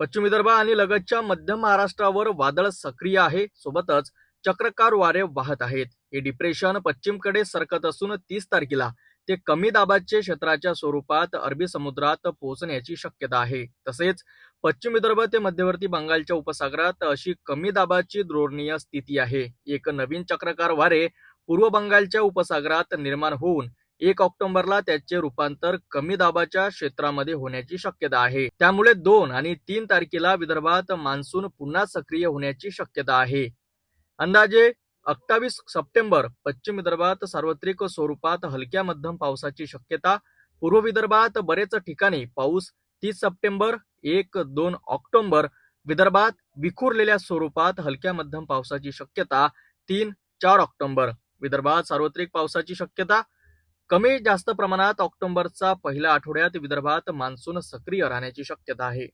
पश्चिम विदर्भ आणि लगतच्या मध्य महाराष्ट्रावर वादळ सक्रिय आहे. सोबतच चक्रकार वारे वाहत आहेत. हे डिप्रेशन पश्चिमकडे सरकत असून तीस तारखेला ते कमी दाबाचे क्षेत्राच्या स्वरूपात अरबी समुद्रात पोहोचण्याची शक्यता आहे. तसेच पश्चिम विदर्भ ते मध्यवर्ती बंगालच्या उपसागरात अशी कमी दाबाची द्रोणीय स्थिती आहे. एक नवीन चक्रकार वारे पूर्व बंगालच्या उपसागरात निर्माण होऊन एक ऑक्टोबरला त्याचे रूपांतर कमी दाबाच्या क्षेत्रामध्ये होण्याची शक्यता आहे. त्यामुळे दोन आणि तीन तारखेला विदर्भात मान्सून पुन्हा सक्रिय होण्याची शक्यता आहे. अंदाजे अठ्ठावीस सप्टेंबर पश्चिम विदर्भात सार्वत्रिक स्वरूपात हलक्या मध्यम पावसाची शक्यता पूर्व विदर्भात बरेच ठिकाणी पाऊस तीस सप्टेंबर एक दोन ऑक्टोबर विदर्भात विखुरलेल्या स्वरूपात हलक्या मध्यम पावसाची शक्यता तीन चार ऑक्टोबर. विदर्भात सार्वत्रिक पावसाची शक्यता कमी जास्त प्रमाणात ऑक्टोबरचा पहिल्या आठवड्यात विदर्भात मान्सून सक्रिय राहण्याची शक्यता आहे.